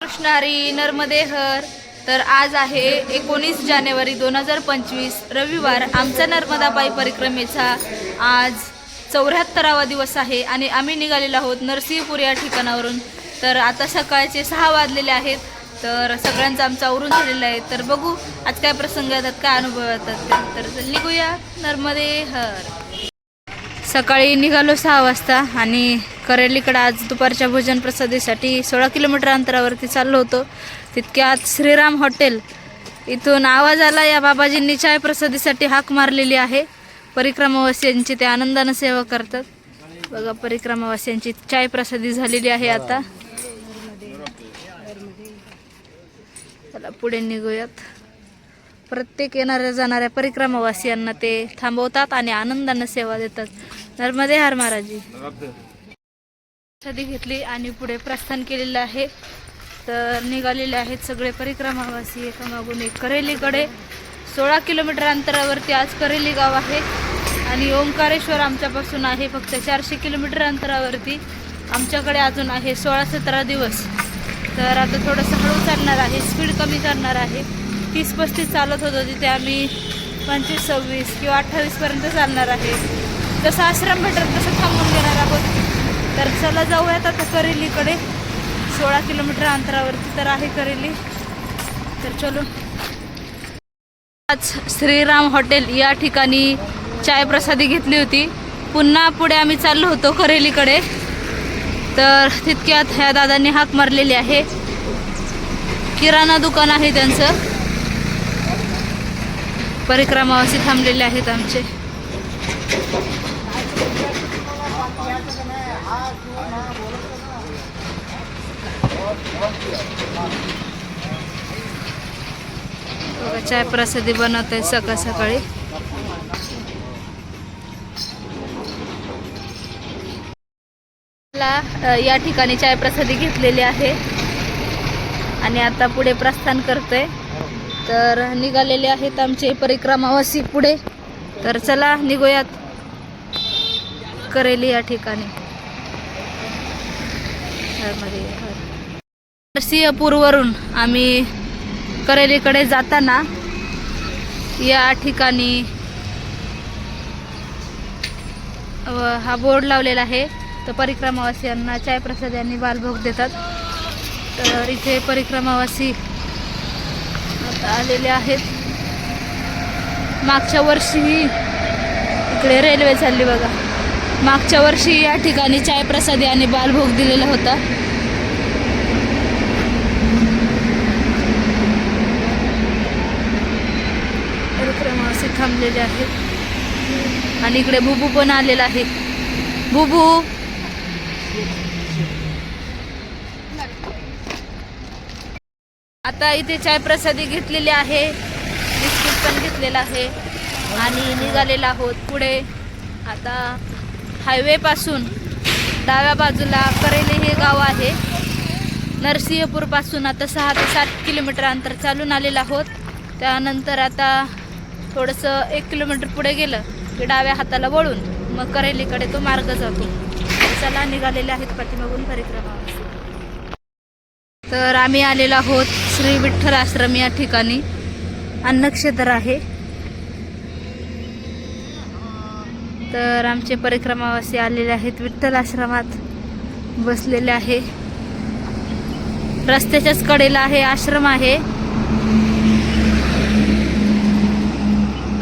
कृष्णारी नर्मदे हर तर आज आहे एकोणीस जानेवारी दोन हजार पंचवीस रविवार. आमचा नर्मदाबाई परिक्रमेचा आज चौऱ्याहत्तरावा दिवस आहे आणि आम्ही निघालेलो आहोत नरसिंहपूर या ठिकाणावरून. तर आता सकाळचे सहा वाजलेले आहेत. तर सगळ्यांचा आमचा आवरून झालेलं आहे. तर बघू आज काय प्रसंग येतात काय अनुभव येतात. ते तर निघूया नर्मदे हर सकाळी निघालो सहा वाजता आणि करेलीकडं आज दुपारच्या भोजन प्रसादीसाठी सोळा किलोमीटर अंतरावरती चाललो होतो. तितक्यात श्रीराम हॉटेल इथून आवाज आला या बाबाजींनी चाय प्रसादीसाठी हाक मारलेली आहे. परिक्रमावासियांची ते आनंदानं सेवा करतात. बघा परिक्रमावासियांची चाय प्रसादी झालेली आहे आता. चला पुढे निघूयात. प्रत्येक येणाऱ्या जाणाऱ्या परिक्रमावासियांना ते थांबवतात आणि आनंदानं सेवा देतात. नर्मदे हर महाराजी. सदी घेतली आणि पुढे प्रस्थान केलेलं आहे. तर निघालेले आहेत सगळे परिक्रमावासी एकामागून एक करेलीकडे. सोळा किलोमीटर अंतरावरती आज करेली गाव आहे. आणि ओंकारेश्वर आमच्यापासून आहे फक्त चारशे किलोमीटर अंतरावरती. आमच्याकडे अजून आहे सोळा सतरा दिवस. तर आता थोडंसं हळू चालणार आहे स्पीड कमी करणार आहे. तीस पस्तीस चालत होतो तिथे आम्ही पंचवीस सव्वीस किंवा अठ्ठावीसपर्यंत चालणार आहे. जसं आश्रम भेटेल तसं थांबून घेणार आहोत. तर चला जाऊयात आता करेलीकडे. सोळा किलोमीटर अंतरावरती तर आहे करेली. तर चलो आज श्रीराम हॉटेल या ठिकाणी चाय प्रसादी घेतली होती. पुन्हा पुढे आम्ही चाललो होतो करेलीकडे. तर तितक्यात ह्या दादांनी हाक मारलेली आहे. किराणा दुकान आहे त्यांचं. परिक्रमावासी थांबलेले आहेत आमचे. चाय प्रसादी बनवत आहे सकाळ. सकाळी मला या ठिकाणी चाय प्रसादी घेतलेली आहे. आणि आता पुढे प्रस्थान करते तर निघालेले आहेत आमचे परिक्रमावासी पुढे. तर चला निघूयात. करेली या ठिकाणी. सिंहपूरवरून आम्ही करेलीकडे जाताना या ठिकाणी व हा बोर्ड लावलेला आहे. तर परिक्रमावासियांना चाय प्रसाद यांनी बालभोग देतात. तर इथे परिक्रमावासी आता आलेले आहेत. मागच्या वर्षीही इकडे रेल्वे चालली बघा. मागच्या वर्षी या ठिकाणी चाय प्रसादी आणि बालभोग दिलेला होता. असे थांबलेले आहेत. आणि इकडे बुबू पण आलेला आहे. बुबू! आता इथे चाय प्रसादी घेतलेली आहे. बिस्किट पण घेतलेला आहे. आणि निघालेला आहोत पुढे. आता हायवे पासून डाव्या बाजूला करेले हे गाव आहे. नरसिंहपूरपासून आता सहा ते सात किलोमीटर अंतर चालून आलेलं आहोत. त्यानंतर आता थोडंसं एक किलोमीटर पुढे गेलं की डाव्या हाताला वळून मग करेलीकडे तो मार्ग जातो. चला निघालेले आहेत पाठीमागून परिक्रमा. तर आम्ही आलेलो आहोत श्री विठ्ठल आश्रम या ठिकाणी. अन्नक्षेत्र आहे. तर आमचे परिक्रमावासी आलेले आहेत विठ्ठल आश्रमात बसलेले आहे. रस्त्याच्याच कडेला आहे आश्रम आहे.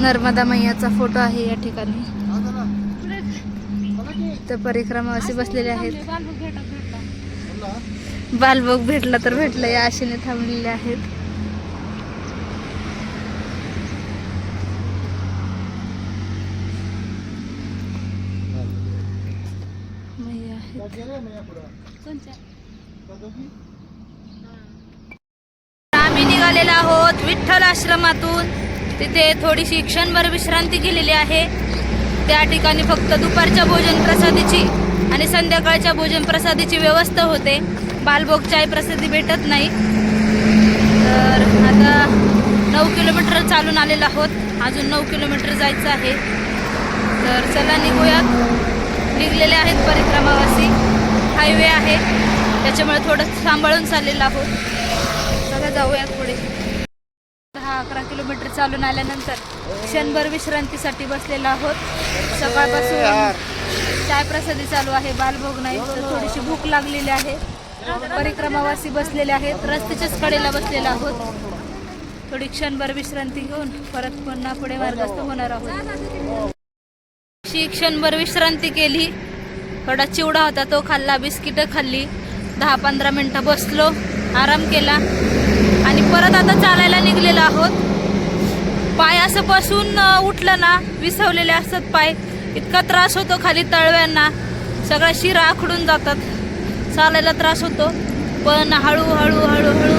नर्मदा मैयाचा फोटो आहे या ठिकाणी. तर परिक्रमावासी बसलेले आहेत. बालभोग भेटला तर भेटलं या आशेने थांबलेले आहेत. आहेत. आम्ही निघालेलो आहोत विठ्ठल आश्रमातून तिथे थोडीशी क्षणभर विश्रांती केलेली आहे. त्या ठिकाणी फक्त दुपारच्या भोजन प्रसादीची आणि संध्याकाळच्या भोजन प्रसादीची व्यवस्था होते. बालभोग चाय प्रसादी भेटत नाही. तर आता नऊ किलोमीटर चालून आलेलो आहोत. अजून नऊ किलोमीटर जायचं आहे. तर चला निघूयात. निघलेले आहेत परिक्रमावासी. हायवे आहे. त्याच्यामुळे थोडं सांभाळून चाललेलं आहोत. चला जाऊयात पुढे. दहा अकरा किलोमीटर चालून आल्यानंतर क्षणभर विश्रांतीसाठी बसलेलो आहोत. सकाळपासून चाय प्रसादी चालू आहे. बालभोग नाही तर थोडीशी भूक लागलेली आहे. परिक्रमावासी बसलेले आहेत. रस्त्याच्याच कडेला बसलेलो आहोत. थोडी क्षणभर विश्रांती घेऊन परत पुन्हा पुढे मार्गस्थ होणार आहोत. अशी क्षणभर विश्रांती केली. थोडा चिवडा होता तो खाल्ला बिस्किटं खाल्ली. दहा पंधरा मिनटं बसलो. आराम केला. आणि परत आता चालायला निघलेलो आहोत. पाय असं बसून उठलं ना विसवलेले असतात पाय. इतका त्रास होतो खाली तळव्यांना. सगळ्या शिरा आखडून जातात. चालायला त्रास होतो. पण हळूहळू हळूहळू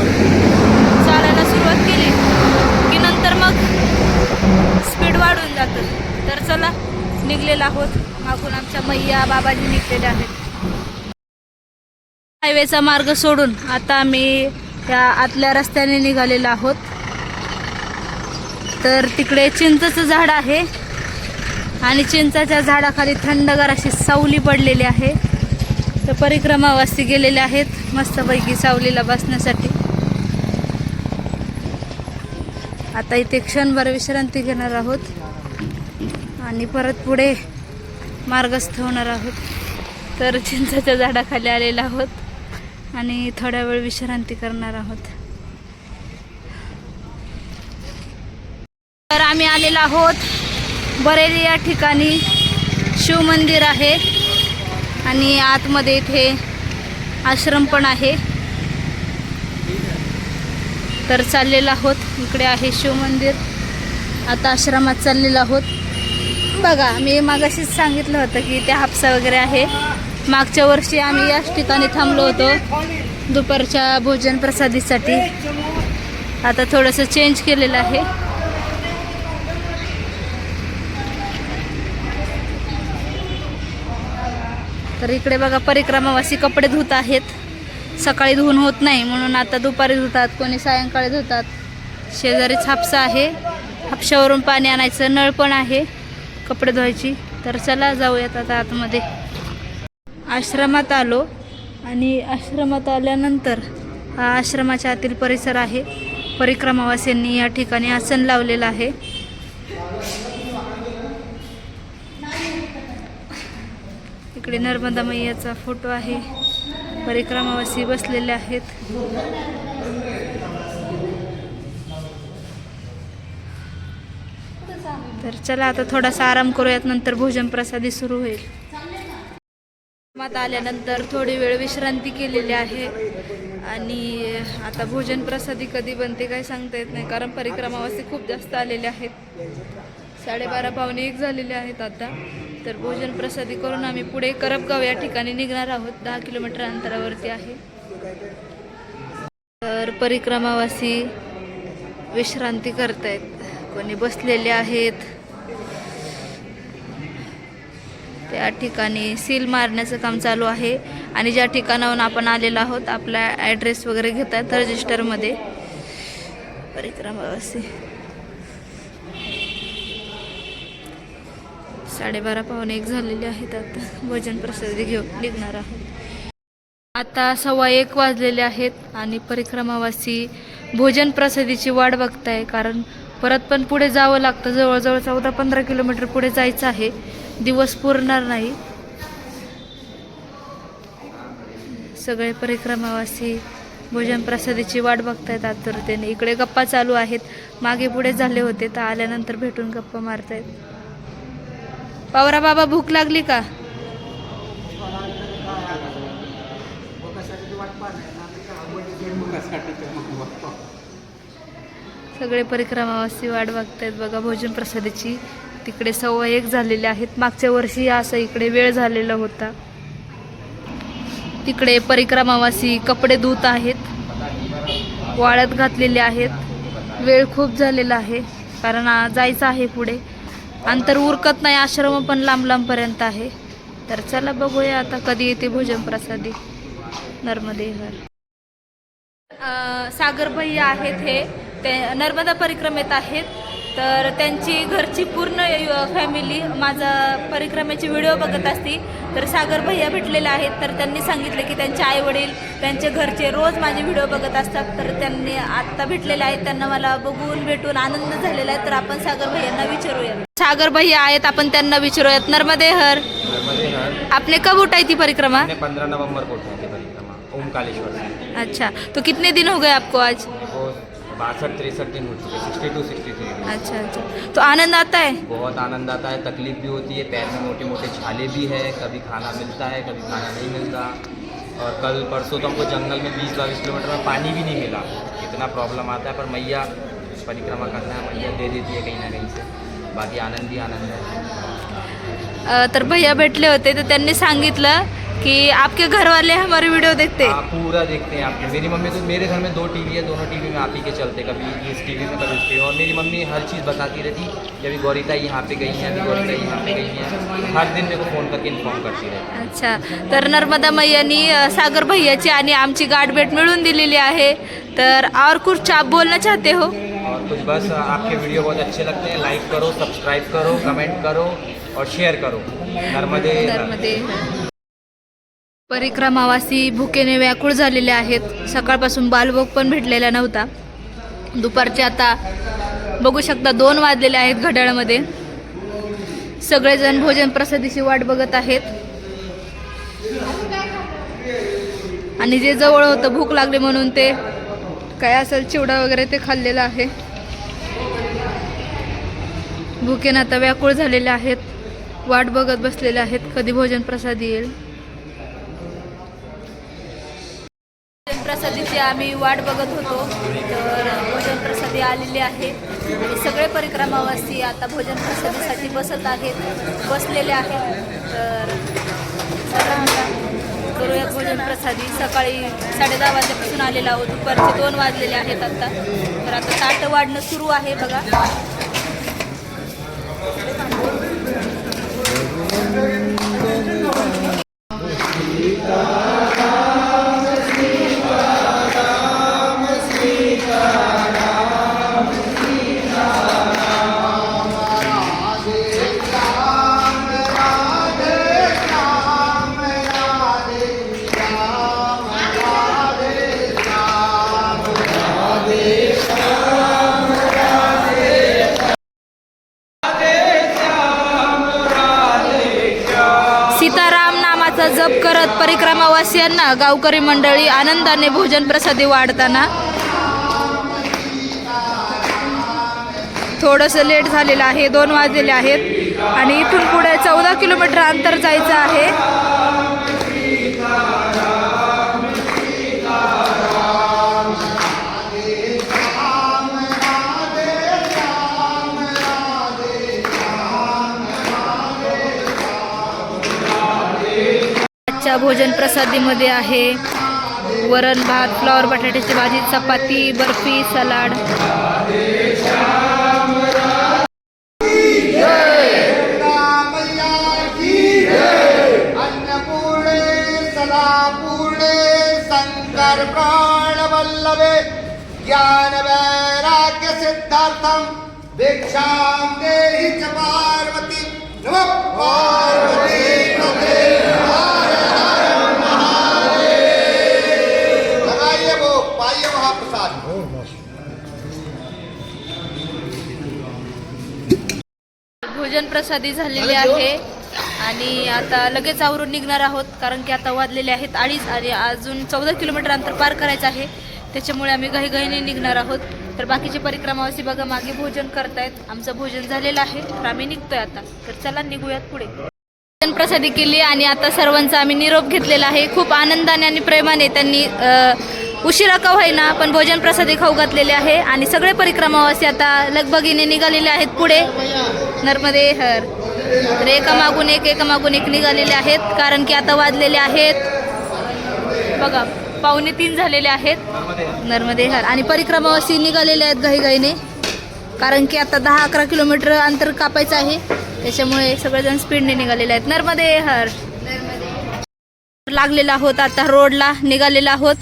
चालायला सुरुवात केली की नंतर मग स्पीड वाढून जातं. तर चला निघलेलो आहोत. मागून आमच्या मैया बाबाजी निघलेले आहेत. हायवेचा मार्ग सोडून आता आम्ही त्या आतल्या रस्त्याने निघालेलो आहोत. तर तिकडे चिंचचं झाड आहे. आणि चिंचाच्या झाडाखाली थंडगार अशी सावली पडलेली आहे. तर परिक्रमावासी गेलेले आहेत. मस्तपैकी सावलीला बसण्यासाठी. आता इथे क्षणभर विश्रांती घेणार आहोत. आणि परत पुढे मार्गस्थ होणार आहोत. तर चिंचाच्या झाडाखाली आलेला आहोत. आणि थोडा वेळ विश्रांती करणार आहोत. तर आम्ही आलेलो आहोत बरेली या ठिकाणी. शिवमंदिर आहे आणि आतमध्ये इथे आश्रम पण आहे. तर चाललेलो आहोत. इकडे आहे शिवमंदिर आता आश्रमात चाललेलो आहोत. बघा मी मागाशीच सांगितलं होतं की इथे हापसा वगैरे आहे. मागच्या वर्षी आम्ही याच ठिकाणी थांबलो होतो दुपारच्या भोजन प्रसादीसाठी. आता थोडंसं चेंज केलेलं आहे. तर इकडे बघा परिक्रमावासी कपडे धुत आहेत. सकाळी धुवून होत नाही म्हणून आता दुपारी धुतात कोणी सायंकाळी धुतात. शेजारीच हापसा आहे. हापशावरून पाणी आणायचं नळ पण आहे कपडे धुवायची. तर चला जाऊयात आता आतमध्ये. आश्रमात आलो आणि आश्रमात आल्यानंतर हा आश्रमाच्या आतील परिसर आहे. परिक्रमावासींनी या ठिकाणी आसन लावलेलं आहे. इकडे नर्मदा मैयाचा फोटो आहे. परिक्रमावासी बसलेले आहेत. तर चला आता थोडासा आराम करूयात. नंतर भोजन प्रसादी सुरू होईल. घरात आल्यानंतर थोडी वेळ विश्रांती केलेली आहे. आणि आता भोजन प्रसादी कधी बनते काय सांगता येत नाही कारण परिक्रमावासी खूप जास्त आलेले आहेत. साडेबारा पावणे एक झालेले आहेत आता. तर भोजन प्रसादी करून आम्ही पुढे करपगाव या ठिकाणी निघणार आहोत. दहा किलोमीटर अंतरावरती आहे. तर परिक्रमावासी विश्रांती करतायत. कोणी बसलेले आहेत. त्या ठिकाणी सील मारण्याचं काम चालू आहे. आणि ज्या ठिकाणाहून आपण आलेलो आहोत आपला ॲड्रेस वगैरे घेतात रजिस्टरमध्ये परिक्रमावासी साडेबारा पावणे एक झालेले आहेत आता. भोजन प्रसादी घेऊन निघणार आहोत. आता सव्वा एक वाजलेले आहेत आणि परिक्रमावासी भोजन प्रसादीची वाट बघताय कारण परत पण पुढे जावं लागतं. जवळजवळ चौदा पंधरा किलोमीटर पुढे जायचं आहे. दिवस पुरणार नाही. सगळे परिक्रमावासी भोजन प्रसादीची वाट बघतायत आतुरतेने. इकडे गप्पा चालू आहेत. मागे पुढे झाले होते तर आल्यानंतर भेटून गप्पा मारतायत. पावरा बाबा भूक लागली का? सगळे परिक्रमावासी वाट बघतायत बघा भोजन प्रसादीची तिकडे सव्वा एक झालेले आहेत. मागच्या वर्षी असं इकडे वेळ झालेला होता. तिकडे परिक्रमावासी कपडे धुत आहेत. वाळत घातलेले आहेत. वेळ खूप झालेला आहे. कारण जायचं आहे पुढे. अंतर उरकत नाही आश्रम पण लांब लांबपर्यंत आहे. तर चला बघूया आता कधी येते भोजन प्रसादी. नर्मदे हर सागर भैया आहेत हे. ते नर्मदा परिक्रमेत आहेत. तर त्यांची घरची पूर्ण फॅमिली माझा परिक्रमेचे व्हिडिओ बघत असती. तर सागर भैया भेटलेले आहेत. तर त्यांनी सांगितले की त्यांचे आई वडील त्यांचे घरचे रोज माझे व्हिडिओ बघत असतात. तर त्यांनी आत्ता भेटलेले आहेत. त्यांना मला बघून भेटून आनंद झालेला आहे. तर आपण सागर भैयांना विचारूया. सागर भैया आहेत. आपण त्यांना विचारूयात. नर्मदे हर आपने कब उठाई थी परिक्रमा? हमने पंद्रह नवंबर को उठाई थी परिक्रमा. ओमकालेश्वर से अच्छा. तो कितने दिन हो गए आपको आज? बासठ तिरसठ दिन हो चुके सिक्सटी टू सिक्सटी थ्री अच्छा अच्छा। तो आनंद आता है? बहुत आनंद आता है तकलीफ़ भी होती है पैर में मोटे मोटे छाले भी है कभी खाना मिलता है कभी खाना नहीं मिलता। और कल परसों तो हमको जंगल में बीस बाईस किलोमीटर में पानी भी नहीं मिला। इतना प्रॉब्लम आता है पर मैया परिक्रमा करना है मैया दे देती है कहीं ना कहीं से। बाकी आनंद ही आनंद है। तर भैया भेटले होते तर त्यांनी सांगितलं की आपके घर वाले हमारे वीडियो देखते हाँ। पूरा देखते हैं आप मेरी मम्मी तो मेरे घर में दो टीवी है दोनों टीवी में आप ही के चलते कभी इस टीवी में कभी उस टीवी और मेरी मम्मी हर चीज़ बताती रहती। अभी गौरीता यहाँ पे गई है अभी गौरीता यहाँ पे गई हैं हर दिन मेरे को फ़ोन करके इन्फॉर्म करती रहती अच्छा तर नर्मदा मैयानी सागर भैयाची आणि आमची गाठभेट मिळून दिलेली आहे. तर और कुछ आप बोलना चाहते हो? और कुछ बस आपके वीडियो बहुत अच्छे लगते हैं। लाइक करो सब्सक्राइब करो कमेंट करो और शेयर करो। नर्मदे नर्मदे। परिक्रमावासी भुकेने व्याकुळ झालेले आहेत. सकाळपासून बालभोग पण भेटलेला नव्हता. दुपारचे आता बघू शकता दोन वाजलेले आहेत घड्याळामध्ये. सगळेजण भोजन प्रसादीची वाट बघत आहेत. आणि जे जवळ होतं भूक लागली म्हणून ते काय असेल चिवडा वगैरे ते खाल्लेलं आहे. भुकेनं आता व्याकुळ झालेले आहेत. वाट बघत बसलेले आहेत. कधी भोजन प्रसाद येईल भोजन प्रसादीची आम्ही वाट बघत होतो. तर भोजन प्रसादी आलेली आहे. आणि सगळे परिक्रमावासी आता भोजन प्रसादीसाठी बसत आहेत. बसलेले आहेत. तर करूया भोजन प्रसादी. सकाळी साडे दहा वाजल्यापासून आलेला आहोत. दुपारचे दोन वाजलेले आहेत आता. तर आता ताटं वाढणं सुरू आहे बघा. सीताराम नामाचा जप करत परिक्रमावासियांना गावकरी मंडळी आनंदाने भोजन प्रसादी वाढताना थोडंसं लेट झालेलं आहे दोन वाजलेले आहेत आणि इथून पुढे चौदा किलोमीटर अंतर जायचं आहे. भोजन प्रसादी प्रसादीमध्ये आहे. वरण भात, फ्लॉवर, बटाट्याची भाजी, चपाती, बर्फ़ी, सलाड. प्राणवल्लभे ज्ञानवैराग्य सिद्धार्थं भिक्षां देहि पार्वती नमः। भोजन प्रसादी झालेली आहे. आणि आता लगेच आवरून निघणार आहोत कारण की आता वाजलेले आहेत अडीच आणि अजून चौदा किलोमीटर अंतर पार करायचं आहे. त्याच्यामुळे आम्ही घाईघाईने निघणार आहोत. तर बाकीचे परिक्रमावासी बघा मागे भोजन करतायत. आमचं भोजन झालेलं आहे. तर आम्ही निघतोय आता. तर चला निघूयात पुढे. भोजन प्रसादी केली आणि आता सर्वांचा आम्ही निरोप घेतलेला आहे. खूप आनंदाने आणि प्रेमाने त्यांनी उशिरा का होईना पण भोजन प्रसादी खाऊ घातलेले आहे आणि सगळे परिक्रमावासी आता लगबगीने निघालेले आहेत पुढे. नर्मदे हर. तर एका मागून एक एका मागून एक निघालेले आहेत कारण की आता वाजलेले आहेत. बघा पावणे तीन झालेले आहेत. नर्मदे हर. आणि परिक्रमावासी निघालेले आहेत घाईघाईने कारण की आता दहा अकरा किलोमीटर अंतर कापायचं आहे. त्याच्यामुळे सगळेजण स्पीडने निघालेले आहेत. नर्मदे हर. लागलेला आहोत आता रोडला निघालेला आहोत.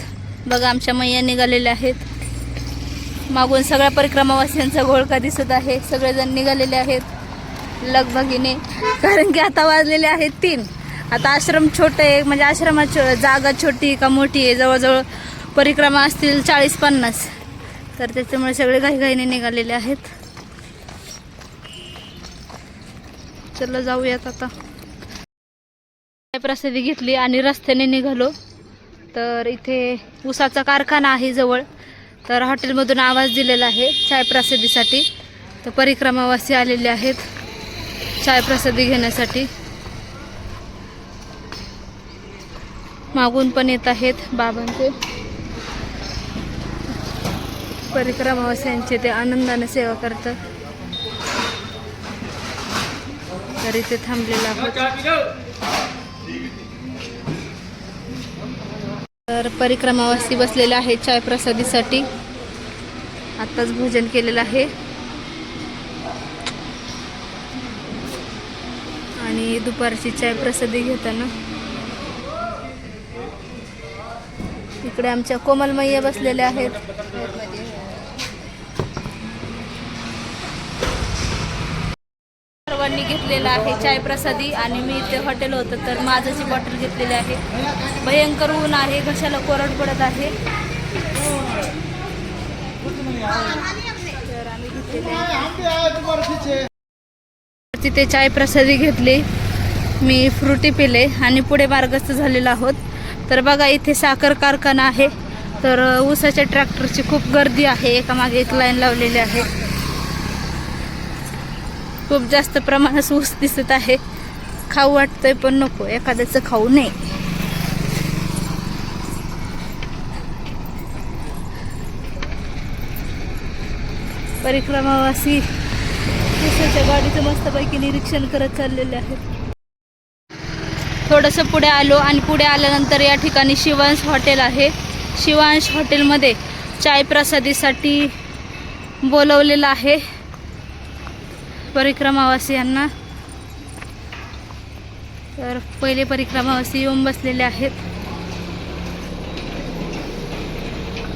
बघा आमच्या मैया निघालेल्या आहेत. मागून सगळ्या परिक्रमावासियांचा घोळका दिसत आहे. सगळेजण निघालेले आहेत. लगबगीने कारण की आता वाजलेले आहेत तीन. आता आश्रम छोटे आहे. म्हणजे आश्रमाची जागा छोटी का मोठी आहे? जवळजवळ परिक्रमा असतील चाळीस पन्नास. तर त्याच्यामुळे सगळे घाईघाईने निघालेले आहेत. चला जाऊयात आता. काय प्रसिद्धी घेतली आणि रस्त्याने निघालो. तर इथे ऊसाचा कारखाना आहे जवळ. तर हॉटेलमधून आवाज दिलेला आहे चायप्रसिद्धीसाठी तर परिक्रमावासी आलेले आहेत चाय घेण्यासाठी. मागून पण येत आहेत बाबांचे. परिक्रमावासियांचे ते आनंदाने सेवा करतात. तर इथे थांबलेला आहोत. तर परिक्रमावासी बसलेले आहेत चाय प्रसादीसाठी. आत्ताच भोजन केलेलं आहे. आणि दुपारची चाय प्रसादी घेताना. इकडे आमच्या कोमल मैया बसलेल्या आहेत. घेतलेला आहे चाय प्रसादी आणि मी इथे हॉटेल होतं तर माझंची बॉटल घेतलेली आहे भयंकर ऊन आहे घशाला कोरड पडत आहे. तर आम्ही घेतलेले तिथे चाय प्रसादी घेतली. मी फ्रुटी पिले आणि पुढे मार्गस्थ झालेलो आहोत. तर बघा इथे साखर कारखाना आहे. तर ऊसाच्या ट्रॅक्टरची खूप गर्दी आहे. एका मागे एक लाईन लावलेली आहे. खूप जास्त प्रमाणात ऊस दिसत आहे. खाऊ वाटतंय पण नको. एखाद्याचं खाऊ नये. परिक्रमावासी ऊसाच्या गाडीचं मस्तपैकी निरीक्षण करत चाललेले आहेत. थोडंसं पुढे आलो आणि पुढे आल्यानंतर या ठिकाणी शिवांश हॉटेल आहे. शिवांश हॉटेलमध्ये चाय प्रसादीसाठी बोलवलेलं आहे. परिक्रमावासियांना तर पहिले परिक्रमावासी येऊन बसलेले आहेत.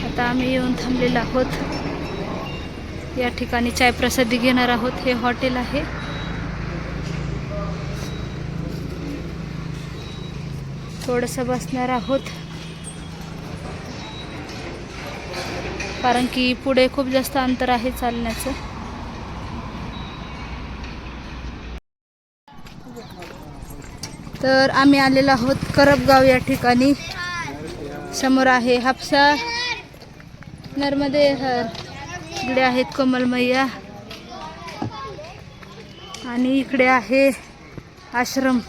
आता आम्ही येऊन थांबलेलो आहोत. या ठिकाणी चाय प्रसादी घेणार आहोत. हे हॉटेल आहे. थोडंसं बसणार आहोत. कारण की पुढे खूप जास्त अंतर आहे चालण्याचं. तर आम्ही आलेलो आहोत करपगाव या ठिकाणी. समोर आहे हापसा. नर्मदे हर. इकडे आहेत कोमल आणि इकडे आहे आश्रम.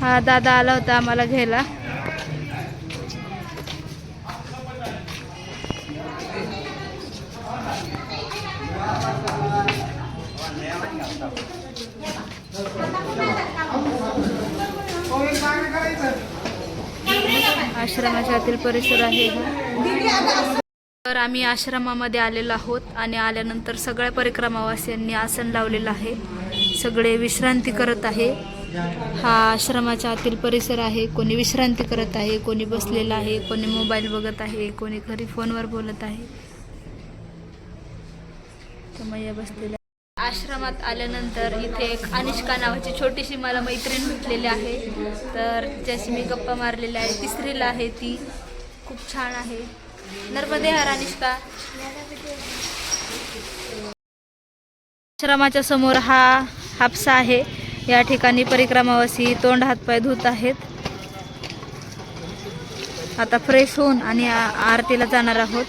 हा दादा आला होता आम्हाला घ्यायला. आश्रमाच्या आतील परिसर आहे तर आम्ही आश्रमामध्ये आलेलो आहोत आणि आल्यानंतर सगळ्या परिक्रमावासियांनी आसन लावलेलं आहे. सगळे विश्रांती करत आहे. हा आश्रमाच्या आतील परिसर आहे. कोणी विश्रांती करत आहे कोणी बसलेलं आहे कोणी मोबाईल बघत आहे कोणी घरी फोनवर बोलत आहे. तर मैया बसलेल्या आश्रमात आल्यानंतर इथे एक अनिष्का नावाची छोटीशी मला मैत्रीण भेटलेली आहे. तर तिच्याशी मी गप्पा मारलेल्या आहे तिसरीला आहे ती. खूप छान आहे. नर्मदे हर अनिष्का. आश्रमाच्या समोर हा हापसा आहे. या ठिकाणी परिक्रमावासी तोंड हातपाय धुत आहेत. आता फ्रेश होऊन आणि आरतीला जाणार आहोत.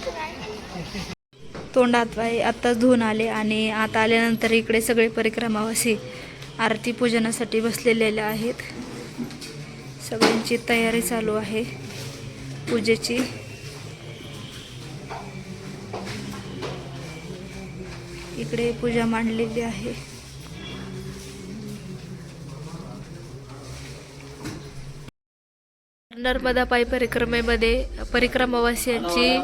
तोंड हातपाय आत्ताच धुवून आले आणि आता आल्यानंतर इकडे सगळे परिक्रमावासी आरती पूजनासाठी बसलेले आहेत. सगळ्यांची तयारी चालू आहे पूजेची. इकडे पूजा मांडलेली आहे. नर्मदा पायी परिक्रमेमध्ये परिक्रमावासियांची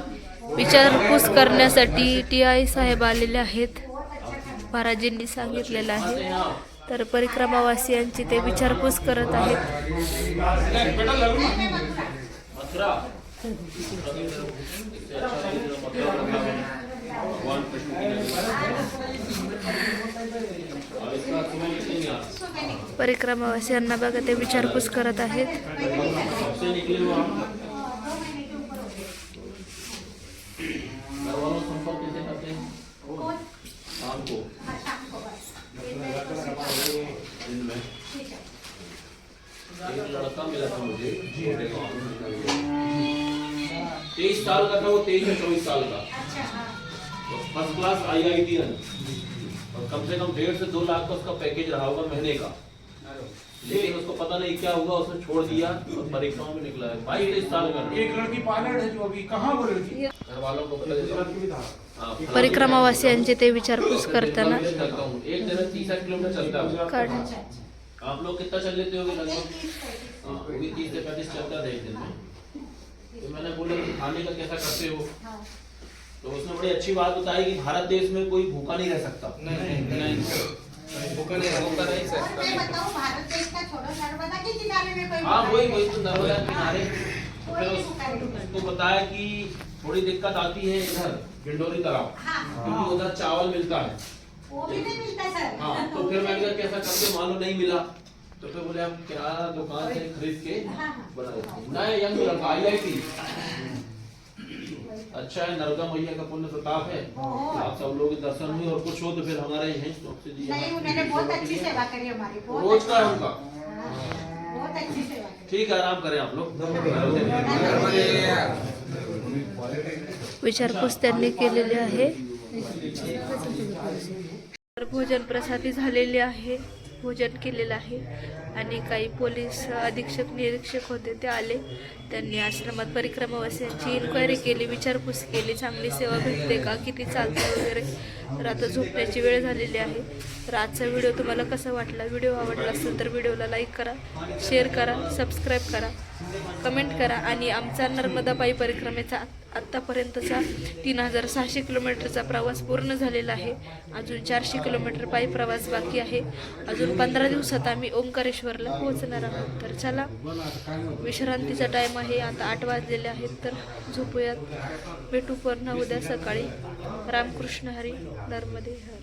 विचारपूस करण्यासाठी टी आय साहेब आलेले आहेत. महाराजांनी सांगितलेलं आहे. तर परिक्रमावासियांची ते विचारपूस करत आहेत. परिक्रमावासियांना बघा ते विचारपूस करत आहेत. एक लड़का मिला था मुझे छोटे गाँव तेईस साल का था वो तेईस या चौबीस साल का। First class I I T और कम से कम डेढ़ से दो लाख का उसका पैकेज रहा होगा महीने का। लेकिन उसको पता नहीं क्या हुआ उसने छोड़ दिया और परीक्षाओं में निकला है। बाईस साल का। एक लड़की पायलट है जो अभी कहाँ वो लड़की? घर वालों को पता चला हाँ, परिक्रमावासियांचे ते विचारपूस करताना एक तीस किलोमीटर चलता आप लोग कितना चल लेते होगे लगभग? हाँ, वो भी तीस से पैंतीस चलता था एक दिन में। तो मैंने बोला कि खाने का कैसा करते हो? तो उसने बड़ी अच्छी बात बताई कि भारत देश में कोई भूखा नहीं रह सकता। भूखा नहीं भूखा नहीं सकता। मैं बताऊँ भारत देश का छोड़ो नर्मदा के किनारे में कोई हाँ वही वही तो नर्मदा किनारे। तो फिर उस-। उसको बताया कि थोड़ी दिक्कत आती है इधर गिंडोरी तरफ़ हाँ। क्योंकि उधर चावल मिलता है। वो भी नहीं मिलता सर। हाँ तो फिर मैंने कहा कैसा करते मान लो नहीं मिला। तो फिर बोले हम किराना दुकान से खरीद के हाँ, हाँ। बना देते हैं। नया यंग लड़का आई आई टी अच्छा है नरगा मैया का पुण्य प्रताप है। आप सब लोग दर्शन हुए और कुछ हो तो फिर हमारे यहीं नहीं उन्होंने बहुत अच्छी सेवा करी हमारी रोज का है उनका। बहुत अच्छी सेवा ठीक है आराम करें आप लोग। विचारपूस त्यांनी केलेली आहे. तर भोजन प्रसादी झालेली आहे भोजन केलेलं आहे. आणि काही पोलीस अधीक्षक निरीक्षक होते ते आले. त्यांनी आश्रमात परिक्रमावासियांची इन्क्वायरी केली विचारपूस केली चांगली सेवा भेटते का किती चालते वगैरे. तर आता झोपण्याची वेळ झालेली आहे. तर आजचा व्हिडिओ तुम्हाला कसा वाटला? व्हिडिओ आवडला असेल तर व्हिडिओला लाईक करा शेअर करा सबस्क्राईब करा कमेंट करा आणि आमचा नर्मदा पायी परिक्रमेचा आत्तापर्यंतचा तीन हजार सहाशे किलोमीटरचा प्रवास पूर्ण झालेला आहे. अजून चारशे किलोमीटर पायी प्रवास बाकी आहे. अजून पंधरा दिवसात आम्ही ओंकारेश्वरला पोहोचणार आहोत. तर चला विश्रांतीचा टाईम आहे. आता आठ वाजलेले आहेत तर झोपूयात. भेटू पुन्हा उद्या सकाळी. रामकृष्ण हरी. नर्मदे हर